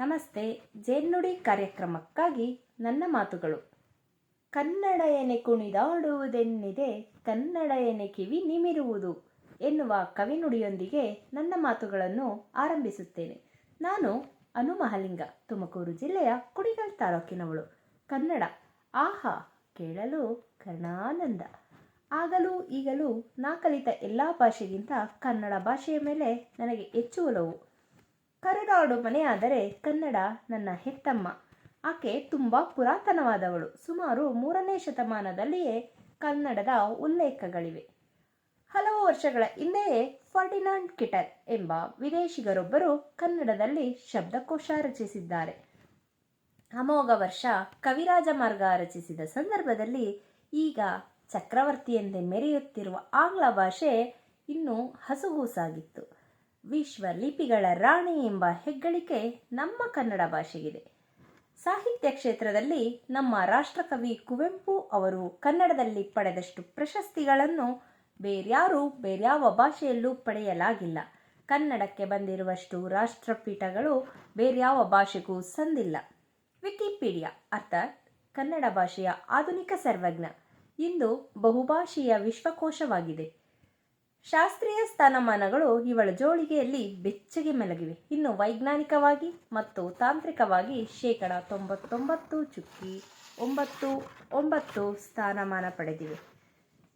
ನಮಸ್ತೆ ಜೇನುಡಿ ಕಾರ್ಯಕ್ರಮಕ್ಕಾಗಿ ನನ್ನ ಮಾತುಗಳು. ಕನ್ನಡ ಎನೆ ಕುಣಿದಾಡುವುದೆನ್ನಿದೆ, ಕನ್ನಡ ಎನೆ ಕಿವಿ ನಿಮಿರುವುದು ಎನ್ನುವ ಕವಿನುಡಿಯೊಂದಿಗೆ ನನ್ನ ಮಾತುಗಳನ್ನು ಆರಂಭಿಸುತ್ತೇನೆ. ನಾನು ಅನು ಮಹಲಿಂಗ ತುಮಕೂರು ಜಿಲ್ಲೆಯ ಕುಡಿಗಲ್ ತಾಲೂಕಿನವಳು. ಕನ್ನಡ, ಆಹಾ, ಕೇಳಲು ಕರ್ಣಾನಂದ. ಆಗಲೂ ಈಗಲೂ ನಾ ಕಲಿತ ಎಲ್ಲ ಭಾಷೆಗಿಂತ ಕನ್ನಡ ಭಾಷೆಯ ಮೇಲೆ ನನಗೆ ಹೆಚ್ಚು ಒಲವು. ಕರುನಾಡು ಮನೆಯಾದರೆ ಕನ್ನಡ ನನ್ನ ಹೆತ್ತಮ್ಮ. ಆಕೆ ತುಂಬ ಪುರಾತನವಾದವಳು. ಸುಮಾರು ಮೂರನೇ ಶತಮಾನದಲ್ಲಿಯೇ ಕನ್ನಡದ ಉಲ್ಲೇಖಗಳಿವೆ. ಹಲವು ವರ್ಷಗಳ ಹಿಂದೆಯೇ ಫರ್ಡಿನಾಂಡ್ ಕಿಟರ್ ಎಂಬ ವಿದೇಶಿಗರೊಬ್ಬರು ಕನ್ನಡದಲ್ಲಿ ಶಬ್ದಕೋಶ ರಚಿಸಿದ್ದಾರೆ. ಅಮೋಘ ವರ್ಷ ಕವಿರಾಜ ಮಾರ್ಗ ರಚಿಸಿದ ಸಂದರ್ಭದಲ್ಲಿ ಈಗ ಚಕ್ರವರ್ತಿಯೆಂದೇ ಮೆರೆಯುತ್ತಿರುವ ಆಂಗ್ಲ ಭಾಷೆ ಇನ್ನೂ ಹಸುಗೂಸಾಗಿತ್ತು. ವಿಶ್ವ ಲಿಪಿಗಳ ರಾಣಿ ಎಂಬ ಹೆಗ್ಗಳಿಕೆ ನಮ್ಮ ಕನ್ನಡ ಭಾಷೆಗಿದೆ. ಸಾಹಿತ್ಯ ಕ್ಷೇತ್ರದಲ್ಲಿ ನಮ್ಮ ರಾಷ್ಟ್ರಕವಿ ಕುವೆಂಪು ಅವರು ಕನ್ನಡದಲ್ಲಿ ಪಡೆದಷ್ಟು ಪ್ರಶಸ್ತಿಗಳನ್ನು ಬೇರ್ಯಾರೂ ಬೇರ್ಯಾವ ಭಾಷೆಯಲ್ಲೂ ಪಡೆಯಲಾಗಿಲ್ಲ. ಕನ್ನಡಕ್ಕೆ ಬಂದಿರುವಷ್ಟು ರಾಷ್ಟ್ರಪೀಠಗಳು ಬೇರ್ಯಾವ ಭಾಷೆಗೂ ಸಂದಿಲ್ಲ. ವಿಕಿಪೀಡಿಯಾ ಅರ್ಥಾತ್ ಕನ್ನಡ ಭಾಷೆಯ ಆಧುನಿಕ ಸರ್ವಜ್ಞ. ಇಂದು ಬಹುಭಾಷೀಯ ವಿಶ್ವಕೋಶವಾಗಿದೆ. ಶಾಸ್ತ್ರೀಯ ಸ್ಥಾನಮಾನಗಳು ಇವಳ ಜೋಳಿಗೆಯಲ್ಲಿ ಬೆಚ್ಚಗೆ ಮಲಗಿವೆ. ಇನ್ನು ವೈಜ್ಞಾನಿಕವಾಗಿ ಮತ್ತು ತಾಂತ್ರಿಕವಾಗಿ ಶೇಕಡ ತೊಂಬತ್ತೊಂಬತ್ತು ಚುಕ್ಕಿ ಒಂಬತ್ತು ಒಂಬತ್ತು ಸ್ಥಾನಮಾನ ಪಡೆದಿವೆ.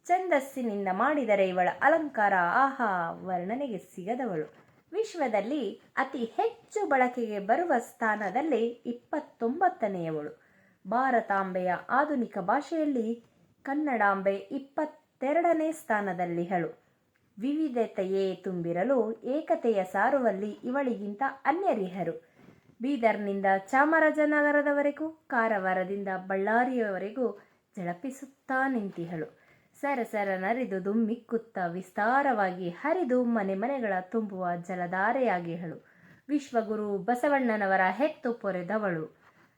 ಛಂದಸ್ಸಿನಿಂದ ಮಾಡಿದರೆ ಇವಳ ಅಲಂಕಾರ ಆಹಾ ವರ್ಣನೆಗೆ ಸಿಗದವಳು. ವಿಶ್ವದಲ್ಲಿ ಅತಿ ಹೆಚ್ಚು ಬಳಕೆಗೆ ಬರುವ ಸ್ಥಾನದಲ್ಲಿ ಇಪ್ಪತ್ತೊಂಬತ್ತನೆಯವಳು. ಭಾರತಾಂಬೆಯ ಆಧುನಿಕ ಭಾಷೆಯಲ್ಲಿ ಕನ್ನಡಾಂಬೆ ಇಪ್ಪತ್ತೆರಡನೇ ಸ್ಥಾನದಲ್ಲಿಹಳು. ವಿವಿಧತೆಯೇ ತುಂಬಿರಲು ಏಕತೆಯ ಸಾರುವಲ್ಲಿ ಇವಳಿಗಿಂತ ಅನ್ಯರಿಹರು. ಬೀದರ್ನಿಂದ ಚಾಮರಾಜನಗರದವರೆಗೂ, ಕಾರವಾರದಿಂದ ಬಳ್ಳಾರಿಯವರೆಗೂ ಝಳಪಿಸುತ್ತಾ ನಿಂತಿಹಳು. ಸರಸರ ನರಿದು ದುಮ್ಮಿಕ್ಕುತ್ತ ವಿಸ್ತಾರವಾಗಿ ಹರಿದು ಮನೆ ಮನೆಗಳ ತುಂಬುವ ಜಲಧಾರೆಯಾಗಿಹಳು. ವಿಶ್ವಗುರು ಬಸವಣ್ಣನವರ ಹೆತ್ತು ಪೊರೆದವಳು.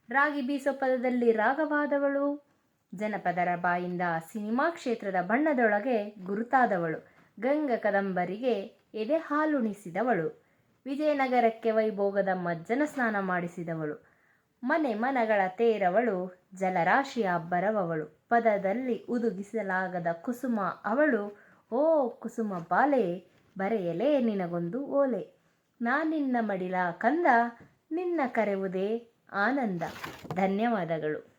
ರಾಗಿ ಬೀಸೋ ಪದದಲ್ಲಿ ರಾಗವಾದವಳು ಜನಪದರ ಬಾಯಿಂದ ಸಿನಿಮಾ ಕ್ಷೇತ್ರದ ಬಣ್ಣದೊಳಗೆ ಗುರುತಾದವಳು. ಗಂಗ ಕದಂಬರಿಗೆ ಎದೆ ಹಾಲುಣಿಸಿದವಳು. ವಿಜಯನಗರಕ್ಕೆ ವೈಭೋಗದ ಮಜ್ಜನ ಸ್ನಾನ ಮಾಡಿಸಿದವಳು. ಮನೆ ಮನಗಳ ತೇರವಳು, ಜಲರಾಶಿಯ ಬರವವಳು. ಪದದಲ್ಲಿ ಉದುಗಿಸಲಾಗದ ಕುಸುಮ ಅವಳು, ಓ ಕುಸುಮ ಬಾಲೆ, ಬರೆಯಲೇ ನಿನಗೊಂದು ಓಲೆ. ನಾನಿನ್ನ ಮಡಿಲ ಕಂದ, ನಿನ್ನ ಕರೆವುದೇ ಆನಂದ. ಧನ್ಯವಾದಗಳು.